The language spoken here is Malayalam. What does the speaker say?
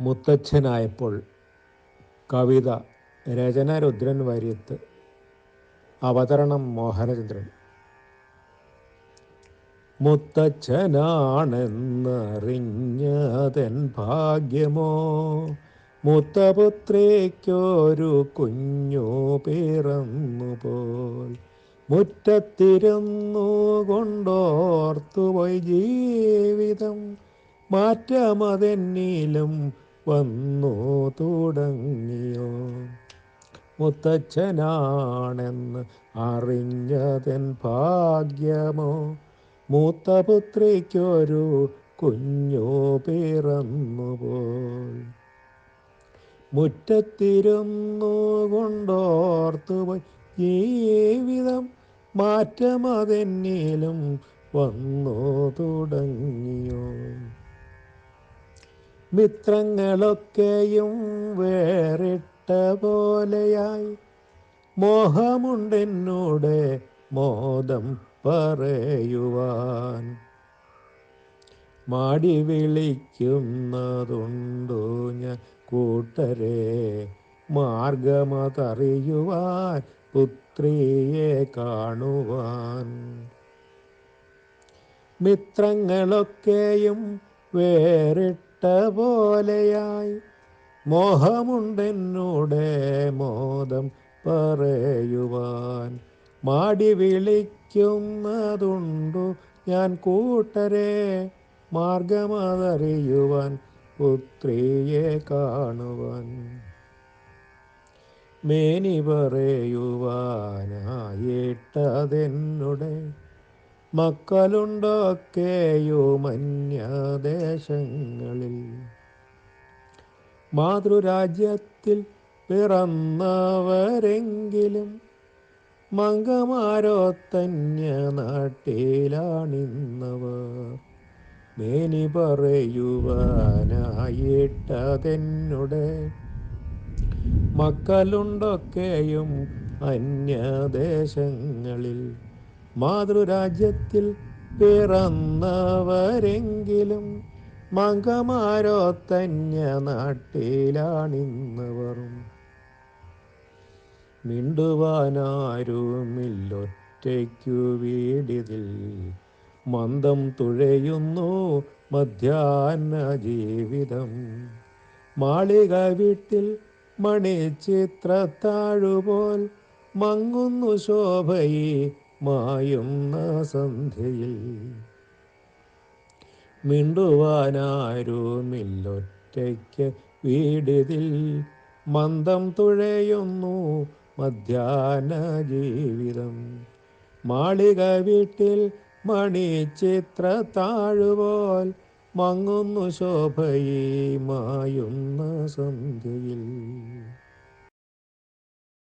മുത്തച്ഛനായപ്പോൾ കവിത രചന രുദ്രൻ വാര്യത്ത് അവതരണം മോഹനചന്ദ്രൻ. മുത്തച്ഛനാണെന്നറിഞ്ഞതൻ ഭാഗ്യമോ? മുത്തപുത്രയ്ക്കൊരു കുഞ്ഞു പിറന്നുപോൽ മുറ്റത്തിരുന്നു കൊണ്ടോർത്തുപോയി ജീവിതം. മാറ്റമതെന്നിലും വന്നു തുടങ്ങിയോ? മുത്തച്ഛനാണെന്ന് അറിഞ്ഞതൻ ഭാഗ്യമോ? മൂത്തപുത്രിക്കൊരു കുഞ്ഞു പിറന്നുപോൽ മുറ്റത്തിരുന്നു കൊണ്ടോർത്തുപോയി ജീവിതം മാറ്റമതെന്നിലും വന്നു തുടങ്ങിയോ? മിത്രങ്ങളൊക്കെയും വേറിട്ട പോലെയായി. മോഹമുണ്ടെന്നോട് മോദം പറയുവാൻ. മാടി വിളിക്കുന്നതുണ്ടോ ഞാൻ കൂട്ടരെ? മാർഗമതറിയുവാൻ പുത്രിയെ കാണുവാൻ. മിത്രങ്ങളൊക്കെയും വേറിട്ട പോലെയായി മോഹമുണ്ടെന്നോട് മോദം പറയുവാൻ. മാടി വിളിക്കുന്നതുണ്ടു ഞാൻ കൂട്ടരെ. മാർഗമതറിയുവാൻ പുത്രിയെ കാണുവാൻ. മേനി പറയുവാനായിട്ടതെന്നുടെ മക്കളുണ്ടൊക്കെയുമന്യദേശങ്ങളിൽ മാതൃരാജ്യത്തിൽ പിറന്നവരെങ്കിലും മംഗമാരോത്തന്യ നാട്ടിലാണിന്നവർ. മേനി പറയുവാനായിട്ടതെന്നുടെ. മക്കളുണ്ടൊക്കെയും അന്യദേശങ്ങളിൽ മാതൃരാജ്യത്തിൽ പിറന്നവരെങ്കിലും മംഗമാരോത്തന്യ നാട്ടിലാണിന്നവറും മിണ്ടുവാനാരുമില്ലൊറ്റയ്ക്കു വീടിതിൽ മന്ദം തുഴയുന്നു മധ്യാഹ്ന ജീവിതം മാളിക വീട്ടിൽ മണിച്ചിത്രത്താഴുപോൽ മങ്ങുന്നു ശോഭയെ മായുന്ന സന്ധ്യയിൽ മിണ്ടുവാനാരുമില്ലൊറ്റയ്ക്ക് വീടിതിൽ മന്ദം തുഴയുന്നു മധ്യാന ജീവിതം. മാളിക വീട്ടിൽ മണിച്ചിത്ര താഴുപോൽ മങ്ങുന്നു ശോഭയെ മായുന്ന സന്ധ്യയിൽ.